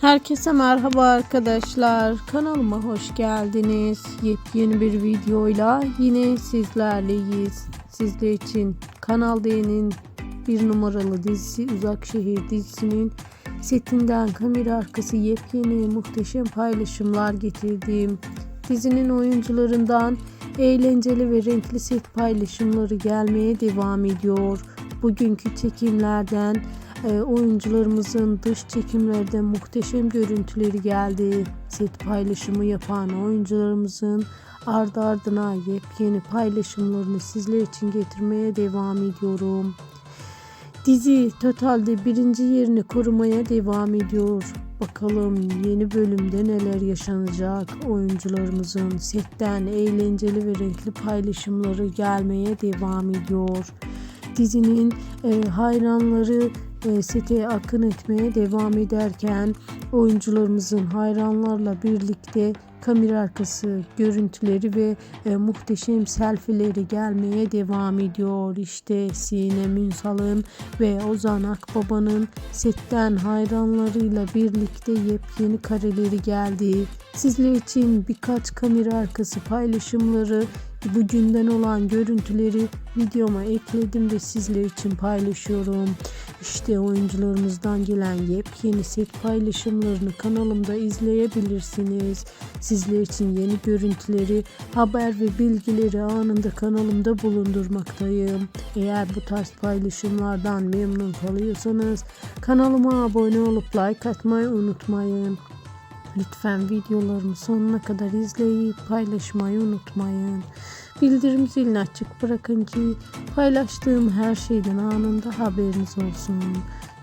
Herkese merhaba arkadaşlar. Kanalıma hoş geldiniz. Yepyeni bir videoyla yine sizlerleyiz. Sizler için Kanal D'nin bir numaralı dizisi Uzak Şehir dizisinin setinden kamera arkası yepyeni muhteşem paylaşımlar getirdim. Dizinin oyuncularından eğlenceli ve renkli set paylaşımları gelmeye devam ediyor. Bugünkü çekimlerden oyuncularımızın dış çekimlerde muhteşem görüntüleri geldi. Set paylaşımı yapan oyuncularımızın ardı ardına yepyeni paylaşımlarını sizler için getirmeye devam ediyorum. Dizi totalde birinci yerini korumaya devam ediyor. Bakalım yeni bölümde neler yaşanacak? Oyuncularımızın setten eğlenceli ve renkli paylaşımları gelmeye devam ediyor. Dizinin e, hayranları e, sete akın etmeye devam ederken oyuncularımızın hayranlarla birlikte kamera arkası görüntüleri ve e, muhteşem selfie'leri gelmeye devam ediyor. İşte Sinem Ünsal'ın ve Ozan Akbaba'nın setten hayranlarıyla birlikte yepyeni kareleri geldi. Sizler için birkaç kamera arkası paylaşımları bugünden olan görüntüleri videoma ekledim ve sizler için paylaşıyorum. İşte oyuncularımızdan gelen yepyeni set paylaşımlarını kanalımda izleyebilirsiniz. Sizler için yeni görüntüleri, haber ve bilgileri anında kanalımda bulundurmaktayım. Eğer bu tarz paylaşımlardan memnun kalıyorsanız kanalıma abone olup like atmayı unutmayın. Lütfen videolarımı sonuna kadar izleyip paylaşmayı unutmayın. Bildirim zilini açık bırakın ki paylaştığım her şeyden anında haberiniz olsun.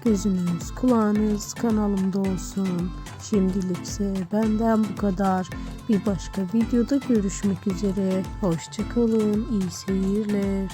Gözünüz, kulağınız kanalımda olsun. Şimdilikse benden bu kadar. Bir başka videoda görüşmek üzere. Hoşçakalın. İyi seyirler.